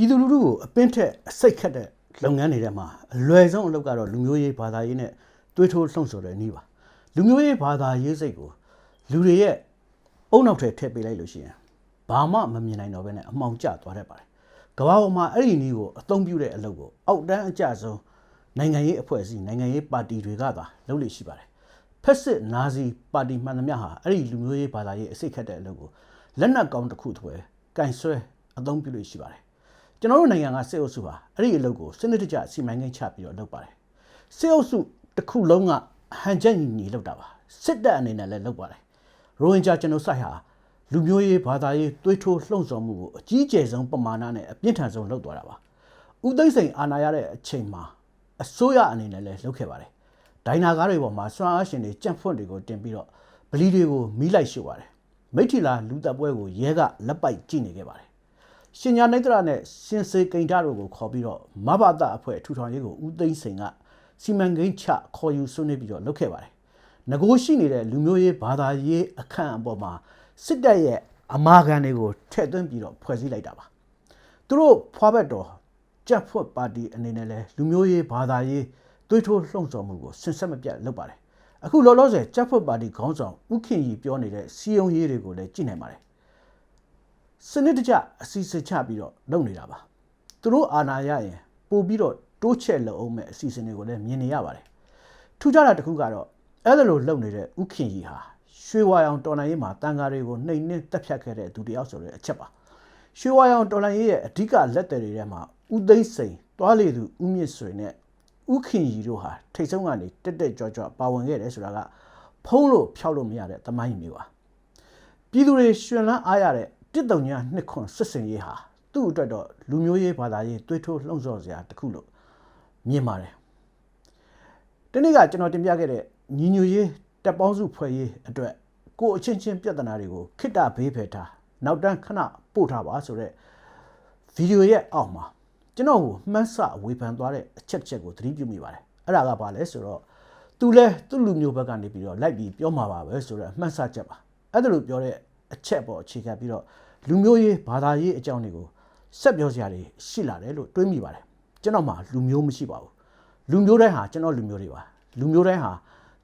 ပြည်သူလူထုကိုအပင်းထက်အစိတ်ခတ်တဲ့လုပ်ငန်းတွေထဲမှာအလွယ်ဆုံးအလုပ်ကတော့လူမျိုးရေးဘာသာရေးနဲ့တွေးထိုးလှုံ့ဆော်တဲ့နည်းပါလူမျိုးရေးဘာသာရေးစိတ်ကိုလူတွေရဲ့အုံနောက်ထဲထည့်ပေးလိုက်လို့ရှိရင်ဘာမှမမြင်နိုင်တော့ဘဲနဲ့အမှောင်ကျသွားတတ်ပါတယ်ကမ္ဘာပေါ်မှာအဲ့ဒီနည်းကိုအသုံးပြုတဲ့အလုပ်ကိုအောက်တန်းအကျဆုံးနိုင်ငံရေးအဖွဲ့အစည်းနိုင်ငံရေးပါတီတွေကသာလုပ်လို့ရှိပါတယ်ဖက်စစ်နာဇီပါတီမှန်သမျှဟာအဲ့ဒီလူမျိုးရေးဘာသာရေးအစိတ်ခတ်တဲ့အလုပ်ကိုလက်နက်ကောင်းတစ်ခုတစ်ပွဲကင်ဆွဲအသုံးပြုလို့ရှိပါတယ် ကျွန်တော်တို့နိုင်ငံကစစ်အုပ်စုဟာအဲ့ဒီအလုပ်ကိုစနစ်တကျစီမံကိန်းချပြီးတော့လုပ်ပါတယ်စစ်အုပ်စုတစ်ခုလုံးကဟန်ချက်ညီညီလုပ်တာပါစစ်တပ်အနေနဲ့လည်းလုပ်ပါတယ်ရိုဟင်ဂျာကျွန်တော်ဆိုင်ဟာလူမျိုးရေးဘာသာရေးသွေးထိုးလှုံ့ဆော်မှုကိုအကြီးအကျယ်ဆုံးပမာဏနဲ့အပြင်းထန်ဆုံးလုပ်သွားတာပါဦးသိန်းစိန်အာဏာရတဲ့အချိန်မှာအစိုးရအနေနဲ့လည်းလုပ်ခဲ့ပါတယ်ဒိုင်နာကားတွေပေါ်မှာစွမ်းအားရှင်တွေကြက်ဖွန့်တွေကိုတင်ပြီးတော့ဗလီတွေကိုမီးလိုက်ရှို့ပါတယ်မိထီလာလူတပ်ပွဲကိုရဲကလက်ပိုက်ကြည့်နေခဲ့ပါတယ် ရှင်ညာနိုင်တရနဲ့ရှင်စေကိန်တာတို့ကိုခေါ်ပြီးတော့မဘာတာအဖွဲ့ထူထောင်ရေးကိုဦးသိန်းစိန်ကစီမံကိန်းချခေါ်ယူဆွေးနွေးပြီးတော့လုပ်ခဲ့ပါတယ်။ငကိုရှိနေတဲ့လူမျိုးရေးဘာသာရေးအခန့်အပေါ်မှာစစ်တပ်ရဲ့အမာခံတွေကိုထည့်သွင်းပြီးတော့ဖွဲ့စည်းလိုက်တာပါ။သူတို့ဖွာဘက်တော်ကြက်ဖွတ်ပါတီအနေနဲ့လဲလူမျိုးရေးဘာသာရေးသွေးထိုးလှုံ့ဆော်မှုကိုဆင်ဆက်မပြတ်လုပ်ပါတယ်။အခုလောလောဆယ်ကြက်ဖွတ်ပါတီခေါင်းဆောင်ဦးခင်ကြီးပြောနေတဲ့စီယုံရေးတွေကိုလည်းကြည့်နိုင်ပါတယ်။ စနစ်တကျအစီအစဉ်ချပြီးတော့လုပ်နေတာပါသူတို့အာဏာရရင်ပို့ပြီးတော့တိုးချဲ့လုံအောင်မဲ့အစီအစဉ်တွေကိုလည်းမြင်နေရပါတယ်ထူးခြားတာတစ်ခုကတော့အဲ့လိုလုပ်နေတဲ့ဥခင်ကြီးဟာရွှေဝါရောင်တော်လိုင်းရေးမှာတန်ဃာတွေကိုနှိမ်နှင်းတက်ဖြတ်ခဲ့တဲ့သူတစ်ယောက်ဆိုတဲ့အချက်ပါရွှေဝါရောင်တော်လိုင်းရေးရဲ့အဓိကလက်သည်တွေထဲမှာဥသိမ်းစိန်တွားလေသူဥမြင့်ဆွေနဲ့ဥခင်ကြီးတို့ဟာထိတ်ဆုံးကနေတက်တက်ကြွကြွပါဝင်ခဲ့တယ်ဆိုတာကဖုံးလို့ဖျောက်လို့မရတဲ့သမိုင်းမျိုးပါပြည်သူတွေရှင်လန်းအားရတဲ့ တစ်တုံညာနှစ်ခွန်စစ်စင်ရေးဟာသူ့အတွက်တော့လူမျိုးရေးဘာသာရေးတွေးထိုးလှုံ့ဆော်စရာတစ်ခုလို့မြင်ပါတယ်။ဒီနေ့ကကျွန်တော်တင်ပြခဲ့တဲ့ညီညွတ်ရေးတပ်ပေါင်းစုဖွဲ့ရေးအတွက်ကိုယ်အချင်းချင်းပြဿနာတွေကိုခိတ္တဘေးဖယ်ထားနောက်တန်းခဏပို့ထားပါဆိုတော့ဗီဒီယိုရဲ့အောက်မှာကျွန်တော်ကိုမှန်းဆဝေဖန်သွားတဲ့အချက်တစ်ချက်ကိုသတိပြုမိပါတယ်။အဲ့ဒါကဘာလဲဆိုတော့သူလဲသူ့လူမျိုးဘက်ကနေပြီးတော့လိုက်ပြီးပြောမှာပါပဲဆိုတော့မှန်းဆချက်ပါ။အဲ့ဒါလိုပြောတဲ့ အချက်ပေါ်အခြေခံပြီးတော့လူမျိုးရေးဘာသာရေးအကြောင်းတွေကိုဆက်ပြောစရာတွေရှိလာတယ်လို့တွေးမိပါတယ်ကျွန်တော်မှလူမျိုးမရှိပါဘူးလူမျိုးတိုင်းဟာကျွန်တော်လူမျိုးတွေပါလူမျိုးတိုင်းဟာ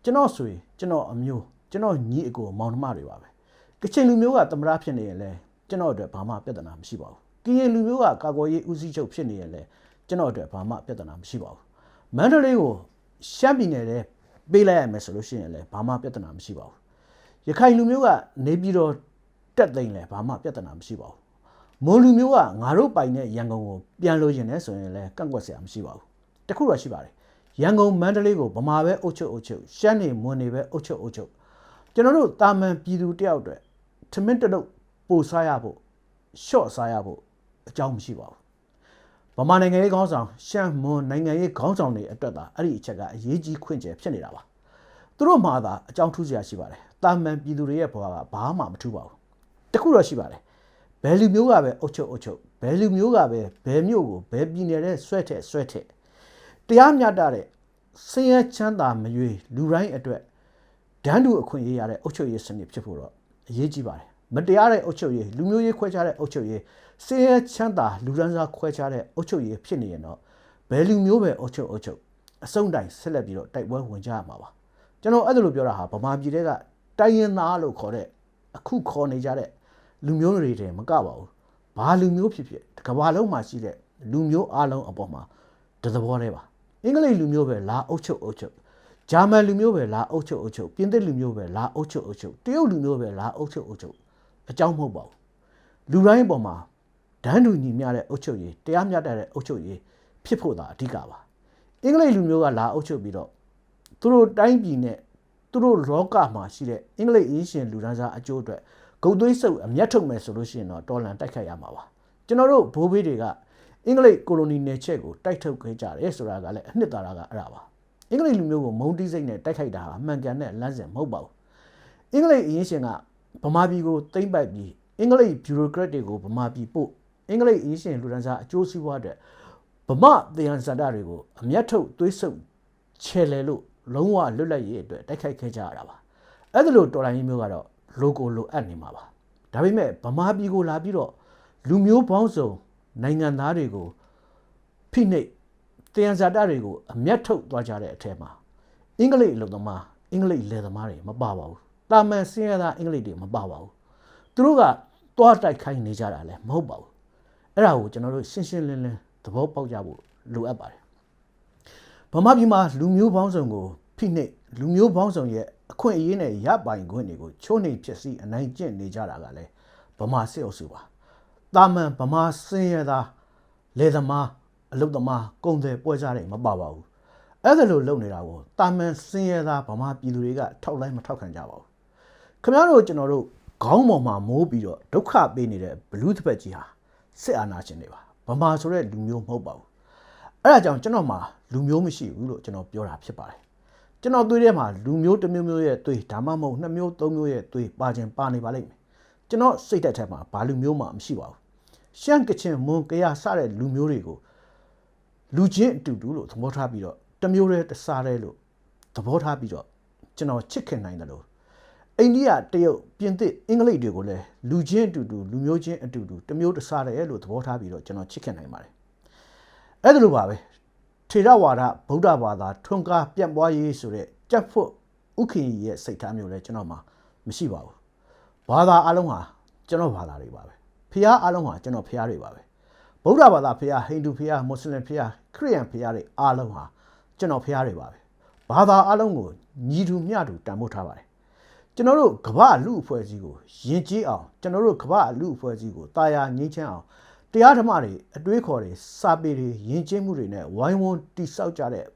ကျွန်တော်ဆွေကျွန်တော်အမျိုးကျွန်တော်ညီအကိုမောင်နှမတွေပါပဲကချင်လူမျိုးကသမရဖြစ်နေရင်လဲကျွန်တော်အတွက်ဘာမှပြဿနာမရှိပါဘူးကရင်လူမျိုးကကာကွယ်ရေးဦးစီးချုပ်ဖြစ်နေရင်လဲကျွန်တော်အတွက်ဘာမှပြဿနာမရှိပါဘူးမန္တလေးကိုရှမ်းပြည်နယ်ထဲပေးလိုက်ရမယ်ဆိုလို့ရှိရင်လဲဘာမှပြဿနာမရှိပါဘူးရခိုင်လူမျိုးကနေပြီးတော့ တက်သိမ့်လဲဘာမှပြဿနာမရှိပါဘူးမွန်လူမျိုးကငါတို့ပိုင်တဲ့ရန်ကုန်ကိုပြန်လို့ရင်လည်းဆိုရင်လည်းကန့်ကွက်စရာမရှိပါဘူးတခုတော့ရှိပါတယ်ရန်ကုန်မန္တလေးကိုဗမာပဲအုပ်ချုပ်အုပ်ချုပ်ရှမ်းနေမွန်နေပဲအုပ်ချုပ်အုပ်ချုပ်ကျွန်တော်တို့တာမန်ပြည်သူတယောက်အတွက်ထမင်းတစ်လုပ်ပို့စားရဖို့ရှော့စားရဖို့အကြောင်းမရှိပါဘူးဗမာနိုင်ငံရေးခေါင်းဆောင်ရှမ်းမွန်နိုင်ငံရေးခေါင်းဆောင်တွေအတွက်သာအဲ့ဒီအချက်ကအရေးကြီးခွင့်ကျယ်ဖြစ်နေတာပါသူတို့မှသာအကြောင်းထူးစရာရှိပါတယ်။တာမန်ပြည်သူတွေရဲ့ဘဝကဘာမှမထူးပါဘူး။ တခုတော့ရှိပါတယ်။ဘယ်လူမျိုးကပဲအုပ်ချုပ်အုပ်ချုပ်ဘယ်လူမျိုးကပဲဘယ်မျိုးကိုဘယ်ပြည်နယ်တဲ့ဆွဲထက်ဆွဲထက်တရားမျှတတဲ့ဆင်းရဲချမ်းသာမရွေးလူတိုင်းအတွက်ဒန်းတူအခွင့်အရေးရတဲ့အုပ်ချုပ်ရေးစနစ်ဖြစ်ဖို့တော့အရေးကြီးပါတယ်။မတရားတဲ့အုပ်ချုပ်ရေးလူမျိုးရေးခွဲခြားတဲ့အုပ်ချုပ်ရေးဆင်းရဲချမ်းသာလူဒန်းစားခွဲခြားတဲ့အုပ်ချုပ်ရေးဖြစ်နေရင်တော့ဘယ်လူမျိုးပဲအုပ်ချုပ်အုပ်ချုပ်အစုံတိုင်းဆက်လက်ပြီးတော့တိုက်ပွဲဝင်ကြရမှာပါ။ကျွန်တော်အဲ့ဒါလိုပြောတာဟာဗမာပြည်တွေကတိုင်းရင်းသားလို့ခေါ်တဲ့အခုခေါ်နေကြတဲ့ လူမျိုးတွေတည်းမကပါဘူးဘာလူမျိုးဖြစ်ဖြစ်တစ်ကမ္ဘာလုံးမှာရှိတဲ့လူမျိုးအလုံးအပေါ်မှာတသဘောတည်းပါအင်္ဂလိပ်လူမျိုးပဲလာအုပ်ချုပ်အုပ်ချုပ်ဂျာမန်လူမျိုးပဲလာအုပ်ချုပ်အုပ်ချုပ်ပြင်သစ်လူမျိုးပဲလာအုပ်ချုပ်အုပ်ချုပ်တရုတ်လူမျိုးပဲလာအုပ်ချုပ်အုပ်ချုပ်အကြောင်းမဟုတ်ပါဘူးလူတိုင်းအပေါ်မှာဒန်းတူညီမျှတဲ့အုပ်ချုပ်ရေးတရားမျှတတဲ့အုပ်ချုပ်ရေးဖြစ်ဖို့သာအဓိကပါအင်္ဂလိပ်လူမျိုးကလာအုပ်ချုပ်ပြီးတော့သူတို့တိုင်းပြည်နဲ့သူတို့လောကမှာရှိတဲ့အင်္ဂလိပ်အင်းရှင်လူဒန်းစားအကျိုးအတွက် ဂုတ်သွေးစုပ်အမျက်ထုတ်မယ်ဆိုလို့ရှိရင်တော့တော်လန်တိုက်ခိုက်ရမှာပါကျွန်တော်တို့ဘိုးဘေးတွေကအင်္ဂလိပ်ကိုလိုနီနယ်ချက်ကိုတိုက်ထုတ်ခဲ့ကြတယ်ဆိုတာကလည်းအနှစ်သာရကအဲ့ဒါပါအင်္ဂလိပ်လူမျိုးကိုမုံတီးစိတ်နဲ့တိုက်ခိုက်တာဟာအမှန်ကန်တဲ့လမ်းစဉ်မဟုတ်ပါဘူးအင်္ဂလိပ်အင်းရှင်ကဗမာပြည်ကိုသိမ့်ပိုက်ပြီးအင်္ဂလိပ်ဘျူရိုကရက်တွေကိုဗမာပြည်ပို့အင်္ဂလိပ်အင်းရှင်လူဒန်းစားအကျိုးစီးပွားအတွက်ဗမာတရားစန္ဒတွေကိုအမျက်ထုတ်သွေးဆုပ်ချဲလဲလို့လုံးဝလွတ်လပ်ရေးအတွက်တိုက်ခိုက်ခဲ့ကြရတာပါအဲ့ဒါလို့တော်လိုင်းကြီးမျိုးကတော့ လိုကိုလိုအပ်နေမှာပါဒါပေမဲ့ဗမာပြည်ကိုလာပြီးတော့လူမျိုးပေါင်းစုံနိုင်ငံသားတွေကိုဖိနှိပ်တရားဇာတတွေကိုအမျက်ထုတ်သွားကြတဲ့အထက်မှာအင်္ဂလိပ်လူသမားအင်္ဂလိပ်လယ်သမားတွေမပါပါဘူးတာမန်စင်းရသားအင်္ဂလိပ်တွေမပါပါဘူးသူတို့ကတွားတိုက်ခိုင်းနေကြတာလည်းမဟုတ်ပါဘူးအဲ့ဒါကိုကျွန်တော်တို့ရှင်းရှင်းလင်းလင်းသဘောပေါက်ကြဖို့လိုအပ်ပါတယ်ဗမာပြည်မှာလူမျိုးပေါင်းစုံကိုဖိနှိပ်လူမျိုးပေါင်းစုံရဲ့ အခွင့်အရေးနဲ့ရပိုင်ခွင့်တွေကိုချိုးနှိမ်ဖြစ်စီအနိုင်ကျင့်နေကြတာကလည်းဗမာစစ်အုပ်စုပါတာမန်ဗမာစင်းရသားလယ်သမားအလုပ်သမားကုန်တယ်ပွဲစားတွေမပါပါဘူးအဲ့ဒါလိုလုပ်နေတာကိုတာမန်စင်းရသားဗမာပြည်သူတွေကထောက်လိုက်မထောက်ခံကြပါဘူးခင်ဗျားတို့ကျွန်တော်တို့ခေါင်းပေါ်မှာမိုးပြီးတော့ဒုက္ခပေးနေတဲ့ဘလူးတစ်ဖက်ကြီးဟာစစ်အာဏာရှင်တွေပါဗမာဆိုတဲ့လူမျိုးမဟုတ်ပါဘူးအဲ့ဒါကြောင့်ကျွန်တော်မှာလူမျိုးမရှိဘူးလို့ကျွန်တော်ပြောတာဖြစ်ပါတယ် ကျွန်တော်သွေးထဲမှာလူမျိုးတစ်မျိုးမျိုးရဲ့သွေးဒါမှမဟုတ်နှစ်မျိုးသုံးမျိုးရဲ့သွေးပါခြင်းပါနေပါလိမ့်မယ်ကျွန်တော်စိတ်သက်ထဲမှာဘာလူမျိုးမှမရှိပါဘူးရှမ်းကချင်မွန်ကရစတဲ့လူမျိုးတွေကိုလူချင်းအတူတူလို့သဘောထားပြီးတော့တစ်မျိုးတည်းတစ်စားတည်းလို့သဘောထားပြီးတော့ကျွန်တော်ချစ်ခင်နိုင်တယ်လို့အိန္ဒိယတရုတ်ပြင်သစ်အင်္ဂလိပ်တွေကိုလည်းလူချင်းအတူတူလူမျိုးချင်းအတူတူတစ်မျိုးတစ်စားတည်းလို့သဘောထားပြီးတော့ကျွန်တော်ချစ်ခင်နိုင်ပါတယ်အဲ့ဒါလိုပါပဲ ထေရဝါဒဗုဒ္ဓဘာသာထွန်းကားပြန့်ပွားရေးဆိုတဲ့ကြက်ဖွတ်ဥခင်ကြီးရဲ့စိတ်ထားမျိုးလည်းကျွန်တော်မှာမရှိပါဘူးဘာသာအလုံးဟာကျွန်တော်ဘာသာတွေပါပဲဖះအလုံးဟာကျွန်တော်ဖះတွေပါပဲဗုဒ္ဓဘာသာဖះဟိန္ဒူဖះမွတ်စလင်ဖះခရစ်ယာန်ဖះတွေအလုံးဟာကျွန်တော်ဖះတွေပါပဲဘာသာအလုံးကိုညီတူမျှတူတန်ဖိုးထားပါတယ်ကျွန်တော်တို့ကမ္ဘာလူအဖွဲ့အစည်းကိုယဉ်ကျေးအောင်ကျွန်တော်တို့ကမ္ဘာလူအဖွဲ့အစည်းကိုတာယာငြိမ်းချမ်းအောင် တရားဓမ္မတွေအတွေးခေါ်တွေစာပေတွေယဉ်ကျေးမှုတွေနဲ့ဝိုင်းဝန်းတိဆောက်ကြတဲ့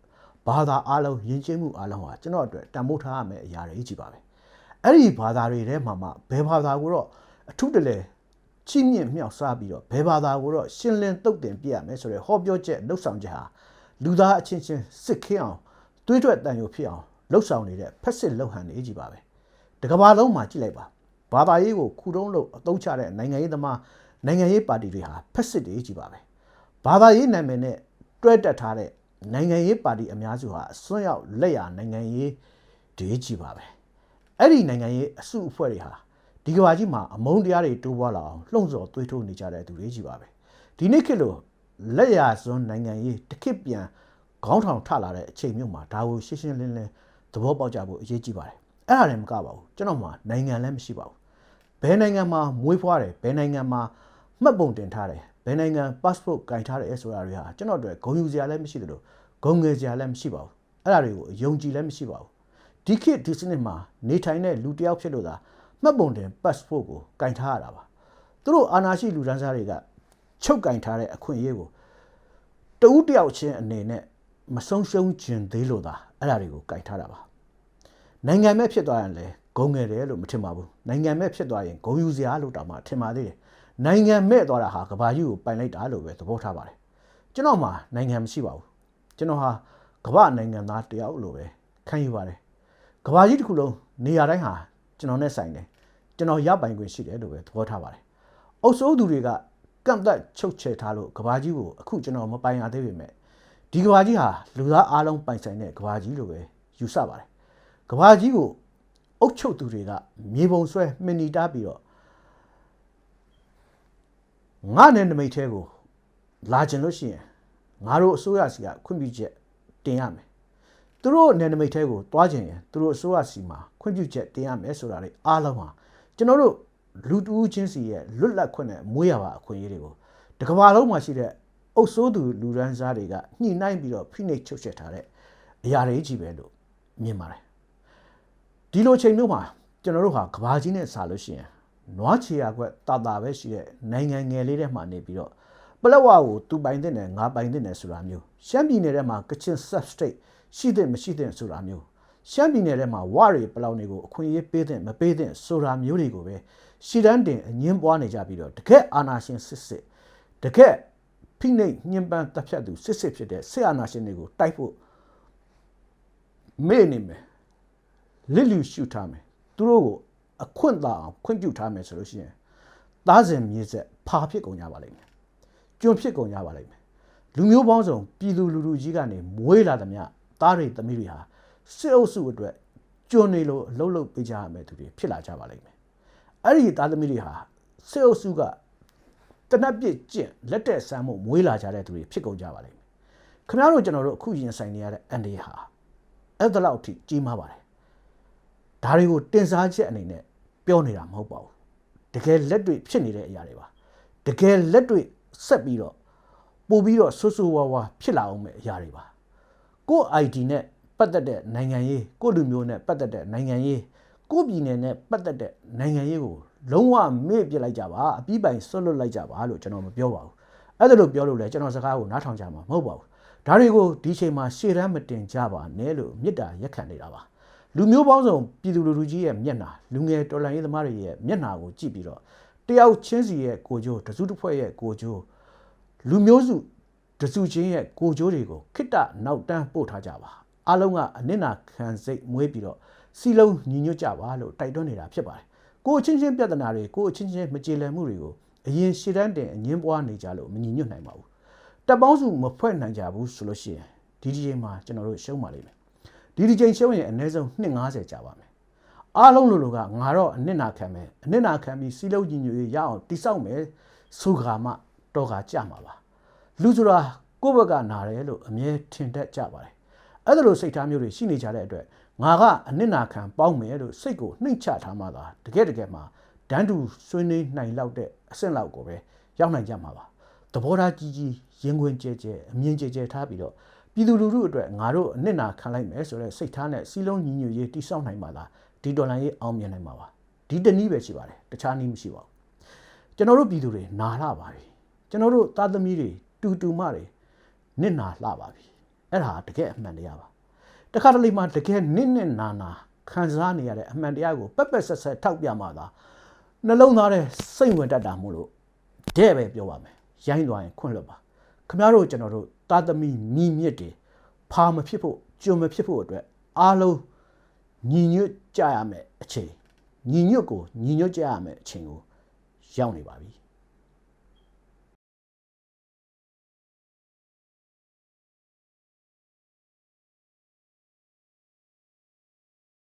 ဘာသာအလုံးယဉ်ကျေးမှုအလုံးဟာကျွန်တော်အတွက်တန်ဖိုးထားရမယ့်အရာတွေကြီးပါပဲအဲ့ဒီဘာသာတွေထဲမှာမှဘယ်ဘာသာကိုတော့အထုတလဲချိမြင့်မြောက်စားပြီးတော့ဘယ်ဘာသာကိုတော့ရှင်းလင်းတုတ်တင်ပြရမယ်ဆိုတဲ့ဟောပြောချက်လှုပ်ဆောင်ချက်ဟာလူသားအချင်းချင်းစစ်ခင်းအောင်တွေးထွက်တန်ရုပ်ဖြစ်အောင်လှုပ်ဆောင်နေတဲ့ဖက်စစ်လှုပ်ဟန်နေကြီးပါပဲတကဘာလုံးမှာကြည့်လိုက်ပါဘာသာရေးကိုခုတုံးလို့အသုံးချတဲ့နိုင်ငံရေးသမား နိုင်ငံရေးပါတီတွေဟာဖက်စစ်တွေကြီးပါပဲဘာသာရေးနာမည်နဲ့တွဲတက်ထားတဲ့နိုင်ငံရေးပါတီအများစုဟာအစွန်းရောက်လက်ရနိုင်ငံရေးတွေကြီးပါပဲအဲ့ဒီနိုင်ငံရေးအစုအဖွဲ့တွေဟာဒီကဘာကြီးမှာအမုန်းတရားတွေတိုးပွားလာအောင်လှုံ့ဆော်သွေးထိုးနေကြတဲ့သူတွေကြီးပါပဲဒီနေ့ခေတ်လို့လက်ရစွန်းနိုင်ငံရေးတစ်ခေတ်ပြန်ခေါင်းထောင်ထလာတဲ့အချိန်မျိုးမှာဒါကိုရှင်းရှင်းလင်းလင်းသဘောပေါက်ကြဖို့အရေးကြီးပါတယ်အဲ့ဒါလည်းမကပါဘူးကျွန်တော်မှနိုင်ငံလည်းမရှိပါဘူးဘယ်နိုင်ငံမှာမွေးဖွားတယ်ဘယ်နိုင်ငံမှာ မှတ်ပုံတင်ထားတယ်ဘယ်နိုင်ငံ passport ကင်ထားတယ်ဆိုတာတွေဟာကျွန်တော်တို့ဂုဏ်ယူစရာလည်းမရှိသလိုဂုဏ်ငယ်စရာလည်းမရှိပါဘူးအဲ့ဒါတွေကိုယုံကြည်လည်းမရှိပါဘူးဒီခေတ်ဒီစနစ်မှာနေထိုင်တဲ့လူတစ်ယောက်ဖြစ်လို့သာမှတ်ပုံတင် passport ကိုကင်ထားရတာပါသူတို့အာဏာရှိလူဒန်းစားတွေကချုပ်ကင်ထားတဲ့အခွင့်အရေးကိုတဦးတယောက်ချင်းအနေနဲ့မဆုံးရှုံးခြင်းသေးလို့သာအဲ့ဒါတွေကိုကင်ထားတာပါနိုင်ငံမဲ့ဖြစ်သွားရင်လည်းဂုံငယ်တယ်လို့မထင်ပါဘူးနိုင်ငံမဲ့ဖြစ်သွားရင်ဂုံယူစရာလို့တောင်မှထင်ပါသေးတယ် နိုင်ငံမဲ့သွားတာဟာကဘာကြီးကိုပိုင်လိုက်တာလို့ပဲသဘောထားပါတယ်ကျွန်တော်မှာနိုင်ငံမရှိပါဘူးကျွန်တော်ဟာကမ္ဘာနိုင်ငံသားတယောက်လို့ပဲခံယူပါတယ်ကဘာကြီးတစ်ခုလုံးနေရာတိုင်းဟာကျွန်တော်နဲ့ဆိုင်တယ်ကျွန်တော်ရပိုင်ခွင့်ရှိတယ်လို့ပဲသဘောထားပါတယ်အုပ်စိုးသူတွေကကန့်သက်ချုပ်ချယ်ထားလို့ကဘာကြီးကိုအခုကျွန်တော်မပိုင်ရသေးပေမဲ့ဒီကဘာကြီးဟာလူသားအားလုံးပိုင်ဆိုင်တဲ့ကဘာကြီးလို့ပဲယူဆပါတယ်ကဘာကြီးကိုအုပ်ချုပ်သူတွေကမြေပုံဆွဲမှင်နီတားပြီးတော့ ငါနဲ့နမိတ်သေးကိုလာကျင်လို့ရှိရင်ငါတို့အစိုးရစီကခွင့်ပြုချက်တင်ရမယ်သူတို့နယ်နိမိတ်သေးကိုတွားကျင်ရင်သူတို့အစိုးရစီမှာခွင့်ပြုချက်တင်ရမယ်ဆိုတာလေအားလုံးဟာကျွန်တော်တို့လူတူးချင်းစီရဲ့လွတ်လပ်ခွင့်နဲ့မွေးရပါအခွင့်အရေးတွေကိုတကဘာလုံးမှာရှိတဲ့အုပ်စိုးသူလူရန်စားတွေကညှိနှိုင်းပြီးတော့ဖိနှိပ်ချုပ်ချက်ထားတဲ့အရာတွေကြီးပဲလို့မြင်ပါတယ်ဒီလိုချိန်မျိုးမှာကျွန်တော်တို့ဟာကဘာကြီးနဲ့စာလို့ရှိရင် နွားချီရခွက်တာတာပဲရှိတဲ့နိုင်ငံငယ်လေးထဲမှာနေပြီးတော့ပလက်ဝကိုသူပိုင်တဲ့နယ်ငါပိုင်တဲ့နယ်ဆိုတာမျိုးရှမ်းပြည်နယ်ထဲမှာကချင် sub state ရှိတဲ့မရှိတဲ့ဆိုတာမျိုးရှမ်းပြည်နယ်ထဲမှာဝရီပလောင်တွေကိုအခွင့်အရေးပေးတဲ့မပေးတဲ့ဆိုတာမျိုးတွေကိုပဲရှီတန်းတင်အငင်းပွားနေကြပြီးတော့တကက်အာနာရှင်စစ်စစ်တကက်ဖိနှိပ်ညှဉ်းပန်းတပ်ဖြတ်သူစစ်စစ်ဖြစ်တဲ့ဆရာအာနာရှင်တွေကိုတိုက်ဖို့မေ့နေမယ်လစ်လျူရှုထားမယ်သူတို့ကို အခွင့်သာအောင်ခွင့်ပြုထားမယ်ဆိုလို့ရှိရင်သားစဉ်မြေဆက်ဖာဖြစ်ကုန်ကြပါလိမ့်မယ်ကျွန်းဖြစ်ကုန်ကြပါလိမ့်မယ်လူမျိုးပေါင်းစုံပြည်သူလူထုကြီးကနေမွေးလာသမျှသားတွေသမီးတွေဟာစစ်အုပ်စုအတွက်ကျွန်းနေလို့အလုပ်လုပ်ပေးကြရမယ်သူတွေဖြစ်လာကြပါလိမ့်မယ်အဲ့ဒီသားသမီးတွေဟာစစ်အုပ်စုကတနက်ပစ်ကျင့်လက်တက်ဆမ်းမှုမွေးလာကြတဲ့သူတွေဖြစ်ကုန်ကြပါလိမ့်မယ်ခင်ဗျားတို့ကျွန်တော်တို့အခုရင်ဆိုင်နေရတဲ့အန်ဒီဟာအဲ့ဒါလောက်အထိကြီးမားပါတယ်ဒါတွေကိုတင်စားချက်အနေနဲ့ ပြောနေတာမဟုတ်ပါဘူးတကယ်လက်တွေ့ဖြစ်နေတဲ့အရာတွေပါတကယ်လက်တွေ့ဆက်ပြီးတော့ပို့ပြီးတော့ဆွဆွဝါဝါဖြစ်လာအောင်မဲ့အရာတွေပါကို့ ID နဲ့ပတ်သက်တဲ့နိုင်ငံရေးကို့လူမျိုးနဲ့ပတ်သက်တဲ့နိုင်ငံရေးကို့ပြည်နယ်နဲ့ပတ်သက်တဲ့နိုင်ငံရေးကိုလုံးဝမေ့ပြစ်လိုက်ကြပါအပြီးပိုင်ဆွတ်လွတ်လိုက်ကြပါလို့ကျွန်တော်မပြောပါဘူးအဲ့ဒါလို့ပြောလို့လဲကျွန်တော်စကားကိုနားထောင်ကြမှာမဟုတ်ပါဘူးဒါတွေကိုဒီချိန်မှာရှေ့တန်းမတင်ကြပါနဲ့လို့မေတ္တာရက်ခံနေတာပါ လူမျိုးပေါင်းစုံပြည်သူလူထုကြီးရဲ့မျက်နှာလူငယ်တော်လှန်ရေးသမားတွေရဲ့မျက်နှာကိုကြည့်ပြီးတော့တယောက်ချင်းစီရဲ့ကိုကြိုးတစုတစ်ဖွဲ့ရဲ့ကိုကြိုးလူမျိုးစုတစုချင်းရဲ့ကိုကြိုးတွေကိုခိတ္တနောက်တန်းပို့ထားကြပါအားလုံးကအနစ်နာခံစိတ်မွေးပြီးတော့စီလုံးညီညွတ်ကြပါလို့တိုက်တွန်းနေတာဖြစ်ပါတယ်ကိုအချင်းချင်းပြဿနာတွေကိုအချင်းချင်းမကြေလည်မှုတွေကိုအရင်ရှေ့တန်းတင်အငင်းပွားနေကြလို့မညီညွတ်နိုင်ပါဘူးတပ်ပေါင်းစုမဖွဲ့နိုင်ကြဘူးဆိုလို့ရှိရင်ဒီဒီချိန်မှာကျွန်တော်တို့ရှုံးပါလိမ့်မယ် ဒီဒီချိန်ရှုံးရင်အနည်းဆုံး250ကြာပါမယ်အားလုံးလိုလိုကငါတော့အနစ်နာခံမယ်အနစ်နာခံပြီးစီလုံးညီညွတ်ရေးရအောင်တိစောက်မယ်ဆိုခါမှတော့ကကြမှာပါလူဆိုတာကိုယ့်ဘက်ကနာတယ်လို့အမြဲထင်တတ်ကြပါတယ်အဲ့ဒါလိုစိတ်ထားမျိုးတွေရှိနေကြတဲ့အတွက်ငါကအနစ်နာခံပေါင်းမယ်လို့စိတ်ကိုနှိမ့်ချထားမှသာတကယ်တကယ်မှာဒန်းတူဆွေးနွေးနိုင်လောက်တဲ့အဆင့်လောက်ကိုပဲရောက်နိုင်ကြမှာပါသဘောထားကြီးကြီးရင်ခွင်ကျဲကျဲအမြင်ကျဲကျဲထားပြီးတော့ ပြည်သူလူထုအတွက်ငါတို့အနစ်နာခံလိုက်မယ်ဆိုတဲ့စိတ်ထားနဲ့စီလုံးညီညွတ်ရေးတိစောက်နိုင်ပါလားဒီဒေါ်လာရေးအောင်မြင်နိုင်မှာပါဒီတနည်းပဲရှိပါတယ်တခြားနည်းမရှိပါဘူးကျွန်တော်တို့ပြည်သူတွေနာလာပါပြီကျွန်တော်တို့သားသမီးတွေတူတူမတွေနစ်နာလှပါပြီအဲ့ဒါတကယ်အမှန်တရားပါတခါတလေမှတကယ်နစ်နစ်နာနာခံစားနေရတဲ့အမှန်တရားကိုပက်ပက်ဆက်ဆက်ထောက်ပြမှသာနှလုံးသားထဲစိတ်ဝင်တတ်တာမို့လို့တဲ့ပဲပြောပါမယ်ရိုင်းသွားရင်ခွင့်လွတ်ပါ ခမရတို့ကျွန်တော်တို့သားသမီးမိမြစ်တွေဖာမဖြစ်ဖို့ကြုံမဖြစ်ဖို့အတွက်အားလုံးညီညွတ်ကြရမယ်အချိန်ညီညွတ်ကိုညီညွတ်ကြရမယ်အချိန်ကိုရောက်နေပါပြီ